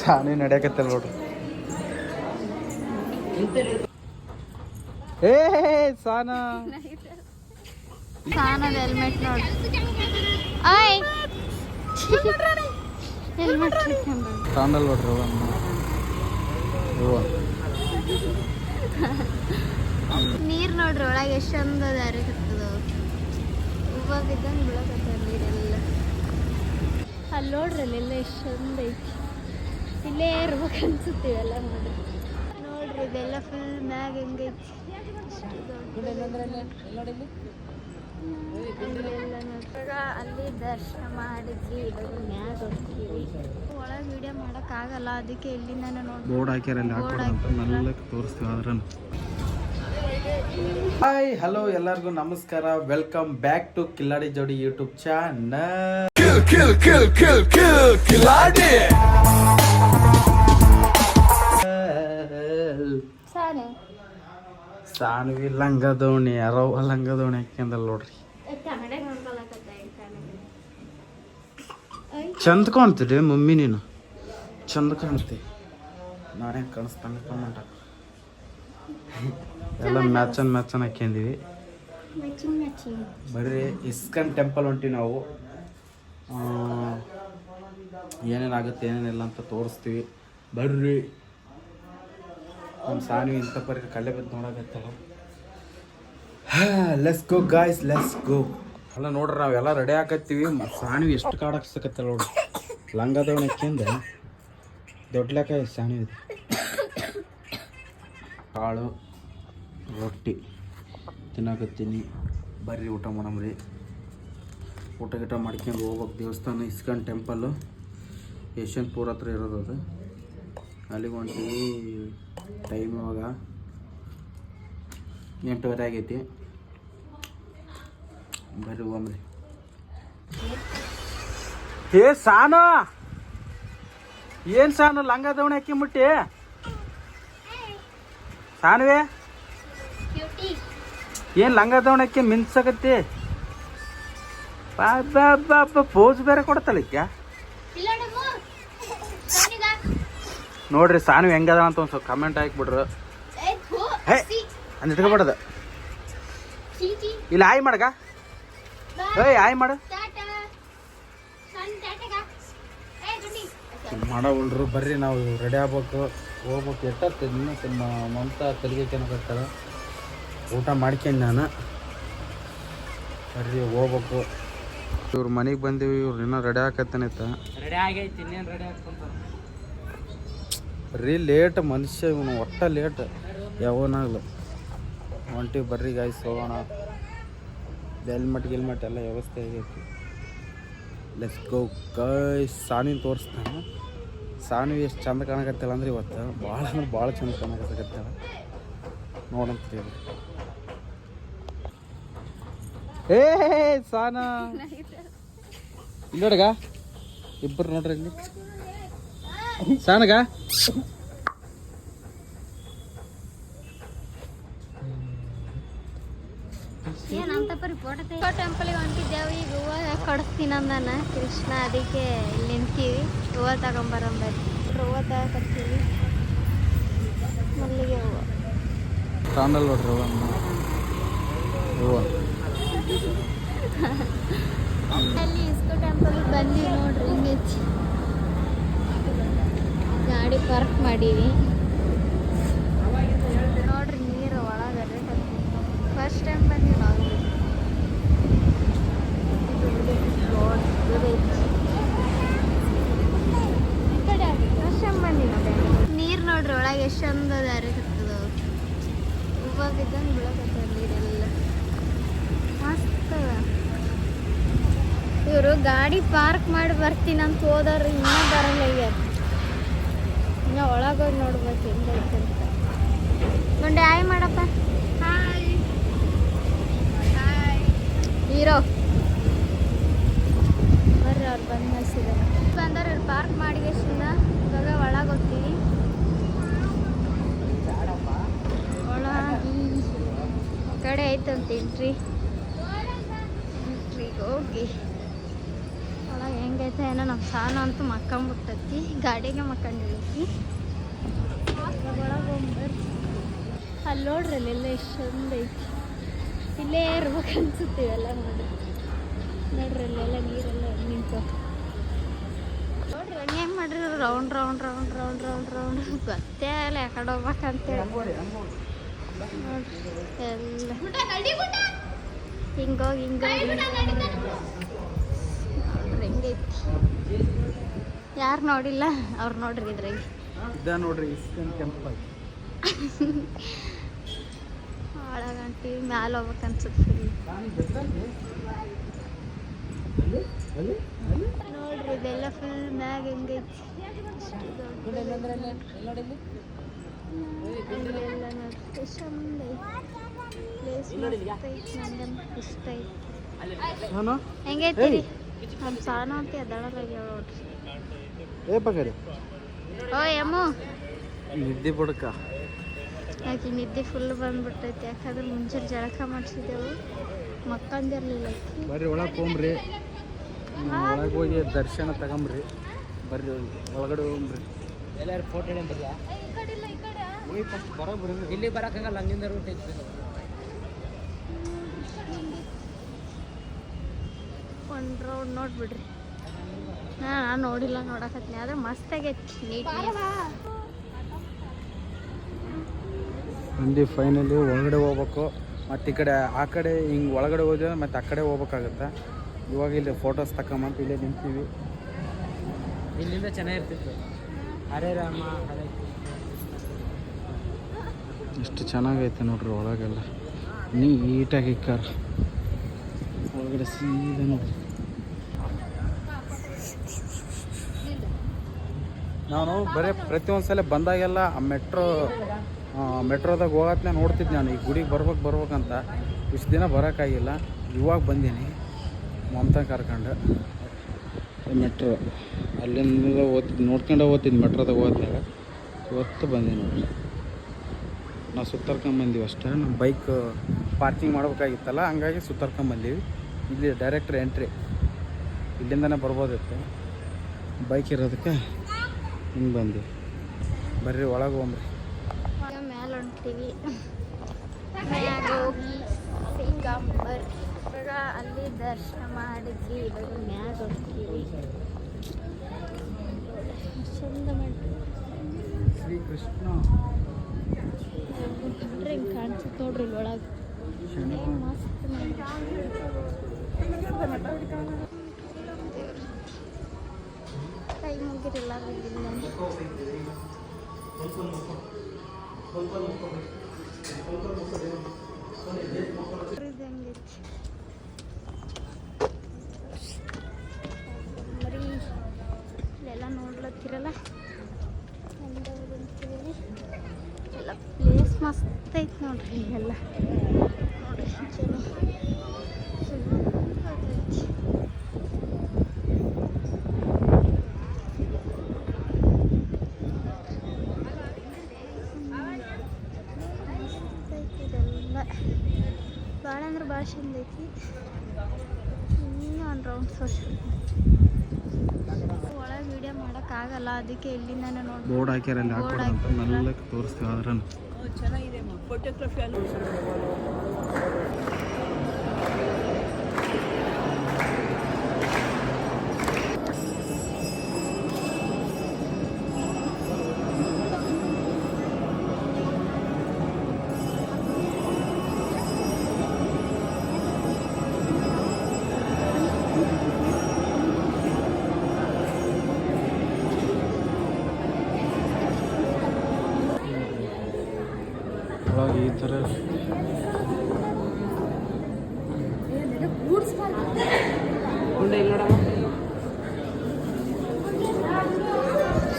ಸಾನಿ ನಡೆಯಕತ್ತಲ್ಲ ನೋಡ್ರಿ ಏ ಸಾನ. ಸಾನದ ಹೆಲ್ಮೆಟ್ ನೋಡಿ. ಆಯ್ ಹೆಲ್ಮೆಟ್ ತಾಂಡಲ್ ನೋಡ್ರಿ ನೀರ್ ನೋಡ್ರಿ ಒಳಗೆ ಎಷ್ಟು ಚಂದ ದಾರಿ ಕತ್ತದ ಹೂವ ಬಿದ್ದಂಗೆ ಬೀಳಕತ್ತದ ನೀರೆಲ್ಲ. ಅಲ್ಲಿ ನೋಡ್ರಿ ಅಲ್ಲೆಲ್ಲ ಎಷ್ಟು ಚಂದ ಐತಿ. ಇಲ್ಲೇ ಇರ್ಬೇಕು ಅನ್ಸುತ್ತೆ ಇವೆಲ್ಲ ನೋಡ್ರಿ ನೋಡ್ರಿ ಇದೆಲ್ಲ ಫುಲ್ ಮ್ಯಾಗ ಹೆಂಗೈತಿ ಅಲ್ಲಿ ದರ್ಶನ ಮಾಡಿದ್ವಿ ಇವಾಗ ಮ್ಯಾಗ ಹೋಗ್ತೀವಿ ಒಳಗೆ ವಿಡಿಯೋ ಮಾಡೋಕ್ಕಾಗಲ್ಲ ಅದಕ್ಕೆ ಇಲ್ಲಿ ನೋಡಿ ಬೋರ್ಡ್ ಹಾಕ್ಯಾರ ಅಲ್ಲಿ Board ಹಾಕ್ಬಿಡಂತ ಮೆಲ್ಲಕ್ಕೆ ತೋರಿಸ್ತೀವಿ ಆದ್ರೆ ಹಾಯ್ ಹಲೋ ಎಲ್ಲರಿಗೂ ನಮಸ್ಕಾರ ವೆಲ್ಕಮ್ ಬ್ಯಾಕ್ ಟು ಕಿಲ್ಲಾಡಿ ಜೋಡಿ YouTube channel kill kill kill kill kill Killarney! Saanvi ಲಂಗ ದೋಣಿ ಅರವ ಲಂಗ ದೋಣಿ ಹಾಕ್ಯಂದಲ್ಲ ನೋಡ್ರಿ. ಚಂದ ಕಾಣ್ತೀರಿ ಮಮ್ಮಿ ನೀನು. ಚಂದ ಕಾಣ್ತಿ. ನಾನೇ ಕಾಣಿಸ್ತಾನೆ ಕಮೆಂಟ ಎಲ್ಲ ಮ್ಯಾಚನ್ ಮ್ಯಾಚನ್ ಹಾಕ್ಯಂದಿವಿ. ಬರ್ರಿ ಇಸ್ಕನ್ ಟೆಂಪಲ್ ಹೊಂಟಿ ನಾವು. ಏನೇನಾಗುತ್ತೆ ಏನೇನಿಲ್ಲ ಅಂತ ತೋರಿಸ್ತೀವಿ. ಬರ್ರಿ. ನಮ್ಮ ಸಾನು ಇಂಥ ಪರಿ ಕಲ್ಲೆ ಬಿದ್ದು ನೋಡಕತ್ತಲ್ಲ. Let's go guys let's go ಅಲ್ಲ ನೋಡ್ರಿ, ನಾವೆಲ್ಲ ರೆಡಿ ಆಕತ್ತೀವಿ ಮ- ಸಾನ್ವಿ ಎಷ್ಟು ಕಾಡಾಕ್ಸಕತ್ತಲ್ಲ ನೋಡ್ರಿ. ಲಂಗದವಣಕ್ಕಿಂದ ದೊಡ್ಡ ಲೆಕ್ಕ ಸಾಣಿ ಇದೆ. ಕಾಳು, ರೊಟ್ಟಿ ತಿನ್ನಕತ್ತೀನಿ. ಬರ್ರಿ ಊಟ ಮಾಡಮ್ರಿ. ಊಟ ಗಿಟ ಮಾಡ್ಕೊಂಡು ಹೋಗ್ಬೇಕು. ದೇವಸ್ಥಾನ ಇಸ್ಕಾನ್ ಟೆಂಪಲ್ಲು ಪೂರ್ ಹತ್ರ ಇರೋದು ಅದು. ಅಲ್ಲಿಗೆ ಹೊಂಟೀವಿ. ಟೈಮ್ ಇವಾಗ ಎಂಟುವರೆ ಆಗೈತಿ. ಬರ್ರಿ ಹೋಗ್ರಿ ಏ, ಸಾನ! ಏನು ಸಾನು, ಲಂಗ ದವಣಿ ಹಾಕಿ ಮುಟ್ಟಿ? ಕ್ಯೂಟಿ ಏನು ಲಂಗ ಬಾ ಬಾ ಬಾ ಪೋಸ್ ಬೇರೆ ಕೊಡ್ತಲ್ಲ ಸಾನಿಗ ನೋಡ್ರಿ ಸಾನು ಹೆಂಗದ ಅಂತ ಒಂದು ಸ್ವಲ್ಪ ಕಮೆಂಟ್ ಹಾಕ್ಬಿಡ್ರು ಹೇ ಸಿ ಅಂದ್ ಇಟ್ಕೊಬಿಡದ. ಇಲ್ಲ ಆಯ್ ಮಾಡಗ. ಏಯ್ ಆಯ್ ಮಾಡು. ಮಾಡವಲ್ರು ಬರ್ರಿ ನಾವು ರೆಡಿ ಆಗ್ಬೇಕು. ಹೋಗ್ಬೇಕು. ಎಟ್ಟ ಇನ್ನೂ ತುಂಬ ಮಮತಾ ಬರ್ತಾಳೆ ಊಟ ಮಾಡ್ಕೊಂಡು ನಾನು. ಬರ್ರಿ ಹೋಗ್ಬೇಕು. ಇವ್ರ ಮನೆಗೆ ಬಂದೀವಿ ಇವ್ರು ಇನ್ನೂ ರೆಡಿ ಆಕತ್ತಾನಿತ್ತ ರೆಡಿ ಆಗೈತಿ ಇನ್ನೇನು ರೆಡಿ ಆಗ್ತಂತ ಬರೀ ಲೇಟ್ ಮನುಷ್ಯ ಇವನು ಒಟ್ಟ ಲೇಟ್ ಯಾವನಾಗಲು. ಒಂಟಿ ಬರ್ರಿ ಗಾಯ್ಸ್ ಹೋಗೋಣ. ಹೆಲ್ಮೆಟ್ ಗಿಲ್ಮೆಟ್ ಎಲ್ಲ ವ್ಯವಸ್ಥೆ ಆಗೈತಿ. ಲೆಟ್ಸ್ ಗೋ ಗಾಯ್ಸ್ ಸಾನಿನ ತೋರಿಸ್ತಾನೆ. ಸಾನಿ ಎಷ್ಟು ಚಂದ ಕಾಣಕತ್ತಲ್ಲ ಅಂದ್ರೆ ಇವತ್ತು ಭಾಳ ಅಂದ್ರೆ ಭಾಳ ಚಂದ ಕಾಣಕತ್ತಲ್ಲ. ನೋಡಂತ ಹೇಳಿ ಏ ಸಾನ. ಇಲ್ಲೋಡಗ ಇಬ್ಬರು ನೋಡ್ರಿ ಇಲ್ಲಿ ಫೋಟೋ ಟೆಂಪಲ್ಗೆ ಹೊಂಟಿದ್ದೇವೆ. ಈಗ ಹೂವ ಕಡಿಸ್ತೀನಿ ಅಂದಾನ. ಕೃಷ್ಣ ಅದಕ್ಕೆ ಇಲ್ಲಿ ನಿಂತೀವಿ. ಹೂವ ತಗೊಂಬರಂಬರಿ ಹೂವ ತಗೋಕತ್ತೀವಿ ಮಲ್ಲಿಗೆ ಹೂವು. ತಾಂಡಲ್ ನೋಡ್ರಿ ಅವನ್ನ ಹೂವ. ಅಲ್ಲಿ ಇಸ್ಕೋ ಟೆಂಪಲ್ಗೆ ಬಂದೀವಿ ನೋಡ್ರಿ ಹಿಂಗೈತಿ ಗಾಡಿ ಪಾರ್ಕ್ ಮಾಡೀವಿ. ನೋಡ್ರಿ ನೀರು ಒಳಗಡೆ ಫಸ್ಟ್ ಟೈಮ್ ನಾವು. ಫಸ್ಟ್ ಟೈಮ್ ಬಂದಿ ನೀರು ನೋಡ್ರಿ ಒಳಗೆ ಎಷ್ಟು ಚಂದ ದಾರಿ ಕತ್ತದ ಹೂವ ಬಿದ್ದಂಗೆ ಬೀಳಕತ್ತದ ನೀರೆಲ್ಲ. ಇವರು ಗಾಡಿ ಪಾರ್ಕ್ ಮಾಡಿ ಬರ್ತೀನಿ ಅಂತ ಹೋದವ್ರು ಇನ್ನೂ ಬರಲ್ಲ ಈಗ. ಇನ್ನ ಒಳಗೋಗಿ ನೋಡ್ಬೇಕು ಹೆಂಗೈತೆ ಅಂತ. ಗುಂಡೆ ಹಾಯ್ ಮಾಡಪ್ಪ. ಹಾಯ್. ಹೀರೋ. ಬರ್ರಿ ಅವ್ರು ಬಂದು ಮಸಿದಾರೆ ಬಂದವ್ರು ಇಲ್ಲಿ ಪಾರ್ಕ್ ಮಾಡಿ ಎಷ್ಟಿಂದ ಇವಾಗ ಒಳಗೆ ಹೋಗ್ತೀವಿ ಒಳಗಿ ಈ ಕಡೆ ಐತಂತ ಎಂಟ್ರಿ ಎಂಟ್ರಿಗೆ ಹೋಗಿ. ಒಳಗೆ ಹೆಂಗೈತೆ ಏನೋ ನಮ್ಮ ಸಾನ ಅಂತೂ ಮಕ್ಕಂಬಿಟ್ಟತಿ. ಗಾಡಿಗೆ ಹೋಗ್ಬರ್ರಿ ಅಲ್ಲಿ ನೋಡ್ರಿ, ಅಲ್ಲೆಲ್ಲ ಎಷ್ಟು ಚಂದ ಐತಿ. ಇಲ್ಲೇ ಇರ್ಬೇಕು ಅನ್ಸುತ್ತೆ ಇವೆಲ್ಲ ನೋಡಿ ನೋಡ್ರಿ, ಅಲ್ಲೆಲ್ಲ ನೀರೆಲ್ಲ ನಿಂತು. ನೋಡ್ರಿ, ಹಂಗೆ ಮಾಡ್ರಿ? Round round round round round round. ಗೊತ್ತೇ ಇಲ್ಲ ಯಾಕಡೆ ಹೋಗ್ಬೇಕಂತೇಳಿ ನೋಡ್ರಿ, ಎಲ್ಲ. ಹಿಂಗೋಗಿ ಹಿಂಗೋಗಿ ನೋಡ್ರಿ, ಹೆಂಗೈತಿ. ಯಾರು ನೋಡಿಲ್ಲ ಅವ್ರು ನೋಡ್ರಿ ಇದ್ರಾಗ. ಇದ ನೋಡ್ರಿ ಇಸ್ಕನ್ ಟೆಂಪಲ್ ಒಳಗಂಟಿ ಮ್ಯಾಲೆ ಹೋಗ್ಬೇಕು ಅನ್ಸುತ್ತೆ ನೋಡ್ರಿ ಇದೆಲ್ಲ ಫುಲ್ ಮ್ಯಾಗ ಹೆಂಗೈತಿ. ಇಲ್ಲೆಲ್ಲ ನೋಡ್ರಿ ಚಂದ ಐತಿ. ಪ್ಲೇಸ್ ಇಷ್ಟ ಐತಿ. ಹೆಂಗೈತಿ ನಮ್ಮ ಸಾನು ಅಂತ ಏ ಪಕಡೆ ಓ ಯಮ್ಮು ನಿದ್ದೆ ಬುಡಕ. ಯಾಕೆ ನಿದ್ದೆ ಫುಲ್ ಬಂದ್ಬಿಟ್ಟೈತಿ? ಯಾಕಂದ್ರೆ ಮುಂಚೆ ಜಳಕ ಮಾಡಿಸಿದೆವು ಮಕ್ಕಂದಿರ್ಲಿಲ್ಲ ಬರ್ರಿ ಒಳಗೆ ಹೋಗ್ರಿ. ಒಳಗೆ ಹೋಗಿ ದರ್ಶನ ತಗೊಂಬ್ರಿ. ಬರ್ರಿ ಒಳಗಡೆ ಹೋಗ್ರಿ ಎಲ್ಲಾರು ಫೋಟೋ ಬರೋಬ್ರಿ ಇಲ್ಲಿ ಬರಕ್ಕಂಗಲ್ಲ ಹಂಗಿಂದ ರೂಟ್ ಐತಿ ಒಂದು ರೌಂಡ್ ನೋಡ್ಬಿಡ್ರಿ. ನಾ ನಾನು ನೋಡಿಲ್ಲ ನೋಡಕತ್ನಿ ಆದ್ರೆ ಮಸ್ತ್ ಆಗೈತಿ ನೀಟ್ ಫೈನಲಿ ಒಳಗಡೆ ಹೋಗ್ಬೇಕು. ಮತ್ತು ಈ ಕಡೆ ಆ ಕಡೆ ಹಿಂಗೆ ಒಳಗಡೆ ಹೋದ್ರೆ ಮತ್ತು ಆ ಕಡೆ ಹೋಗ್ಬೇಕಾಗತ್ತೆ. ಇವಾಗ ಇಲ್ಲಿ ಫೋಟೋಸ್ ತಕೊಂಬಂತ ಇಲ್ಲೇ ನಿಂತೀವಿ. ಇಲ್ಲಿಂದ ಚೆನ್ನಾಗಿರ್ತಿತ್ತು. ಹರೇ ರಾಮ ಹರೇ ಎಷ್ಟು ಚೆನ್ನಾಗೈತೆ ನೋಡ್ರಿ ಒಳಗೆಲ್ಲ. ನೀಟಾಗಿ ಇಕ್ಕಾರ. ಒಳಗಡೆ ಸೀದಾ ನೋಡ್ರಿ. ನಾನು ಬರೀ ಪ್ರತಿಯೊಂದು ಸಲ ಬಂದಾಗೆಲ್ಲ ಆ ಮೆಟ್ರೋ ಮೆಟ್ರೋದಾಗ ಹೋಗತ್ನೇ ನೋಡ್ತಿದ್ದೆ ನಾನು ಈ ಗುಡಿಗೆ ಬರ್ಬೇಕು ಬರ್ಬೇಕಂತ. ಇಷ್ಟು ದಿನ ಬರೋಕ್ಕಾಗಿಲ್ಲ. ಇವಾಗ ಬಂದೀನಿ. ಮಮತಾ ಕರ್ಕೊಂಡು. ಮೆಟ್ರೋ. ಅಲ್ಲಿಂದ ಓದ್ತಿದ್ದು ನೋಡ್ಕೊಂಡು ಓದ್ತಿದ್ದು ಮೆಟ್ರೋದಾಗ ಹೋದಾಗ ಇವತ್ತು ಬಂದೀನಿ ನೋಡಿ ನಾವು ಸುತ್ತರ್ಕೊಂಬಂದೀವಿ ಅಷ್ಟೇ. ನಮ್ಮ ಬೈಕ್ ಪಾರ್ಕಿಂಗ್ ಮಾಡ್ಬೇಕಾಗಿತ್ತಲ್ಲ ಹಂಗಾಗಿ ಸುತ್ತರ್ಕೊಂಬಂದೀವಿ ಇಲ್ಲಿ ಡೈರೆಕ್ಟ್ ಎಂಟ್ರಿ. ಇಲ್ಲಿಂದನೇ ಬರ್ಬೋದಿತ್ತು. ಬೈಕ್ ಇರೋದಕ್ಕೆ ಹಿಂಗೆ ಬಂದು. ಬರ್ರಿ ಒಳಗೆ ಹೋಗ್ರಿ. ಮ್ಯಾಲೆ ಹೊಂಟೀವಿ. ಮ್ಯಾಗ ಹೋಗಿ ಇವಾಗ ಅಲ್ಲಿ ದರ್ಶನ ಮಾಡಿದ್ವಿ. ಇವಾಗ ಮ್ಯಾಗ ಹೊಂಟೀವಿ. ಚಂದ ಮಾಡ್ತೀವಿ ಶ್ರೀ ಕೃಷ್ಣ ನೋಡ್ರಿ ಹಿಂಗೆ ಕಾಣಿಸುತ್ತೆ ನೋಡ್ರಿ ಒಳಗೆ. ಮಸ್ತ್. ಕೈ ಮುಗಿರಿಲ್ಲ ಮರಿ ಇಲ್ಲೆಲ್ಲ ನೋಡ್ಲತ್ತಿರಲ್ಲ? ಎಲ್ಲ ಪ್ಲೇಸ್ ಮಸ್ತ್ ಐತಿ ನೋಡ್ರಿ ಎಲ್ಲ ನೋಡ್ರಿ ಜನ ಸಖತ್ತೈತಿ. ಮಸ್ತ್ ಐತಿ ಇದೆಲ್ಲ ಭಾಳ ಅಂದ್ರೆ ಭಾಳ ಚಂದ ಐತಿ ಇನ್ನೂ ಒಂದು ರೌಂಡ್ ತೋರ್ಸಿ ಒಳಗೆ ವಿಡಿಯೋ ಅದಕ್ಕೆ ಅದಕ್ಕೆ ನಾನು ನೋಡಿ ಬೋರ್ಡ್ ಹಾಕ್ಯಾರ ಅಲ್ಲಿ ಮೆಲ್ಲಕ್ಕೆ ತೋರಿಸ್ತೀವಿ ಆದ್ರೂ. ಒಳಗೆ ಈ ಥರ ನೋಡಮ್ಮ.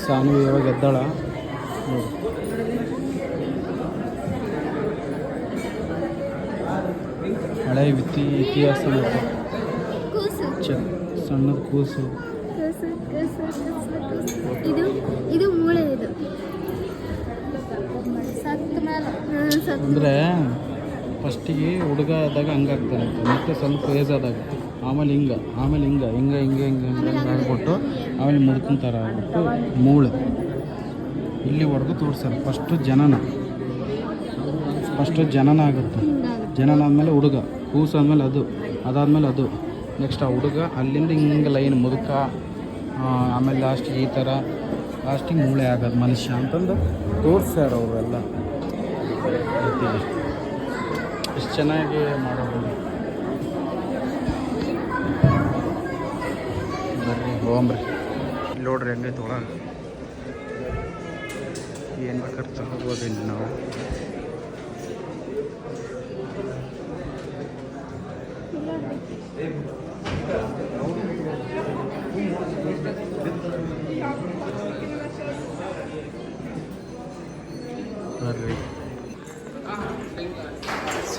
ಸಾನು ಇವಾಗ ಎದ್ದಾಳ. ಹಳೆ ವಿತ್ತಿ ಇತಿಹಾಸ ಸಣ್ಣದ ಕೂಸು ಕೂಸು ಕೂಸು ಕೂಸು ಇದು ಇದು ಮೂಳೆ ಇದು ಸತ್ತ ಮೇಲೆ ಹ್ಮ್, ಸತ್ತ ಅಂದರೆ ಫಸ್ಟಿಗೆ ಹುಡುಗ ಆದಾಗ ಹಂಗಾಗ್ತಾನೆ ಮತ್ತೆ ಸ್ವಲ್ಪ ಏಜ್ ಆದಾಗ, ಆಮೇಲೆ ಹಿಂಗೆ ಆಮೇಲೆ ಹಿಂಗೆ ಹಿಂಗೆ ಹಿಂಗೆ ಹಿಂಗೆ ಹಿಂಗೆ ಹಿಂಗೆ ಆಗ್ಬಿಟ್ಟು ಆಮೇಲೆ ಮಲ್ಕೊಂತಾರೆ ಆಗಿಬಿಟ್ಟು ಮೂಳೆ. ಇಲ್ಲಿವರೆಗೂ ತೋರಿಸ್ತಾರೆ ಫಸ್ಟು ಜನನ. ಫಸ್ಟು ಜನನ ಆಗುತ್ತೆ. ಜನನ ಆದಮೇಲೆ ಹುಡುಗ, ಕೂಸು ಆದಮೇಲೆ ಅದು, ಅದಾದಮೇಲೆ ಅದು. ನೆಕ್ಸ್ಟ್ ಆ ಹುಡುಗ, ಅಲ್ಲಿಂದ ಹಿಂಗೆ ಲೈನ್ ಮುದುಕ ಆಮೇಲೆ ಲಾಸ್ಟಿಗೆ ಈ ಥರ ಲಾಸ್ಟಿಗೆ ಮೂಳೆ ಆಗೋದು ಮನುಷ್ಯ ಅಂತಂದು ತೋರಿಸ್ಯಾರ ಅವರೆಲ್ಲ. ಎಷ್ಟು ಚೆನ್ನಾಗಿ ಮಾಡೋದು. ಬರ್ರಿ ಹೋಗ್ರಿ ಇಲ್ಲಿ ನೋಡ್ರಿ ಹೆಂಗೈತೆ ಒಳಗೆ. ಏನು ಬೇಕಾದ್ರೆ ತಗೋಬೋದು ಇಲ್ಲಿ ನಾವು. ಬರ್ರಿ.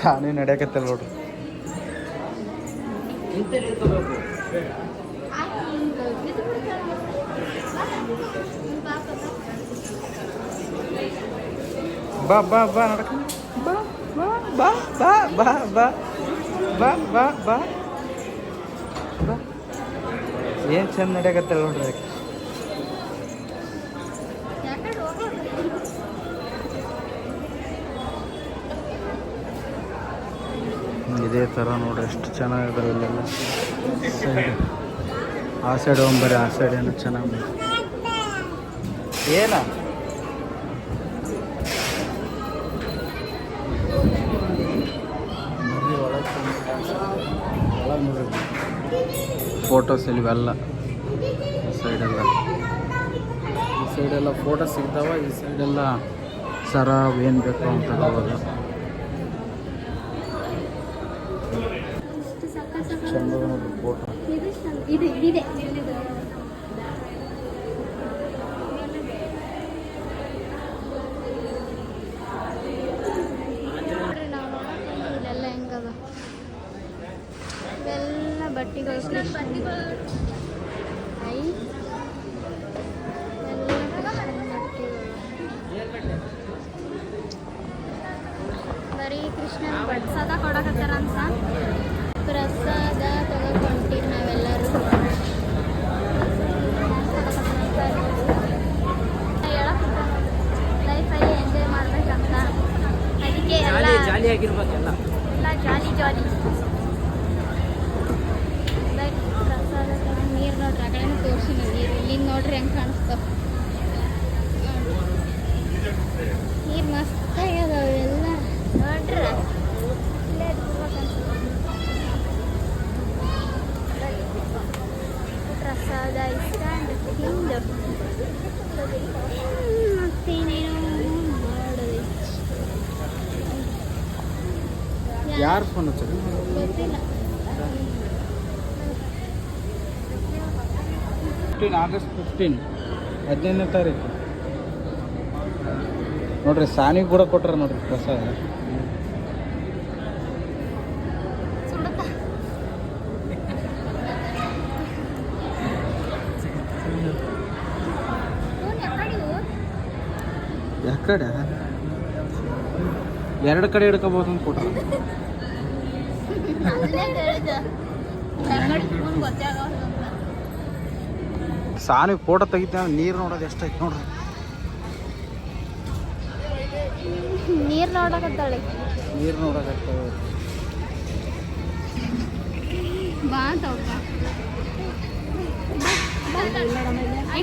ಸಾನಿ ನಡೆಯಕತ್ತಲ್ಲ ನೋಡ್ರಿ. ಬಾ ಬಾ ಬಾ, ನಡಕ. ಬಾ ಬಾ ಬಾ ಬಾ ಬಾ ಬಾ ಬಾ ಬಾ ಬಾ. ಬಾ. ಏನು ಚಂದ ನಡೆಯಕತ್ತಲ್ಲ ನೋಡ್ರಿ ಇದೇ ಥರ ನೋಡಿ ಎಷ್ಟು ಚೆನ್ನಾಗಿದೆ ಇಲ್ಲೆಲ್ಲ. ಸೈಡ್ ಆ ಸೈಡ್ ಹೋಗ್ಬರಿ ಆ ಸೈಡ್ ಏನೋ ಚೆನ್ನಾಗಿ ಏನ? ಫೋಟೋಸ್ ಇವೆಲ್ಲ ಈ ಸೈಡೆಲ್ಲ ಈ ಸೈಡೆಲ್ಲ ಫೋಟೋ ಸಿಗ್ತಾವ, ಈ ಸೈಡೆಲ್ಲ ಸರ ಏನು ಬೇಕು ಅಂತ ഇവിടെ ഇതിന്റെ ಯಾರು ಫೋನ್ ಹಚ್ಚಿದ್ರು? ಫಿಫ್ಟೀನ್ ಆಗಸ್ಟ್ ಫಿಫ್ಟೀನ್ ಹದಿನೈದನೇ ತಾರೀಕು. ನೋಡ್ರಿ ಸಾನಿಗೆ ಕೂಡ ಕೊಟ್ರ ನೋಡ್ರಿ ಪ್ರಸಾದ. ಯಾಕಡೆ? ಎರಡು ಕಡೆ ಹಿಡ್ಕೋಬೋದು ಅಂತ ಕೊಟ್ರ. ಸಾನಿಗೆ ಫೋಟೋ ತೆಗಿತ ನೀರು ನೋಡೋದು ಎಷ್ಟೈತೆ ನೋಡ್ರಿ. ನೀರ್ ನೋಡಕತ್ತಾಳೆ. ನೀರು ನೋಡಕತ್ತಾಳೆ. ಬಾ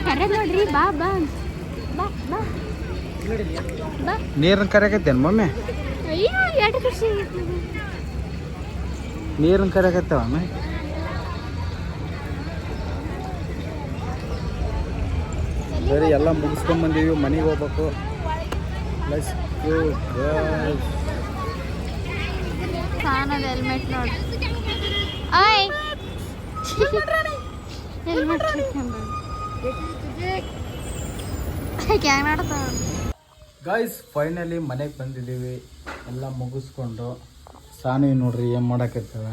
ಕರೆದ್ ನೋಡ್ರಿ ಬಾ ಬಾ ಬಾ ಬಾ. ನೀರನ್ನ ಮಮ್ಮಿ? ಅಯ್ಯೋ ಎರಡು ಖುಷಿ ನೀರನ್ನ ಕರೆಯಕತ್ತೇವ ಬೇರೆ ಎಲ್ಲ ಮುಗಿಸ್ಕೊಂಬಂದೀವಿ ಮನೆಗೆ ಹೋಗ್ಬೇಕು. ಪ್ಲಸ್ ಸಾನದ ಹೆಲ್ಮೆಟ್ ನೋಡಿ. ಆಯ್ ಹೆಲ್ಮೆಟ್ ಗಾಯ್ಸ್ ಫೈನಲಿ ಮನೆಗೆ ಬಂದಿದ್ದೀವಿ ಎಲ್ಲ ಮುಗಿಸ್ಕೊಂಡು. ಸಾನಿ ನೋಡ್ರಿ ಏನು ಮಾಡಕತ್ತವ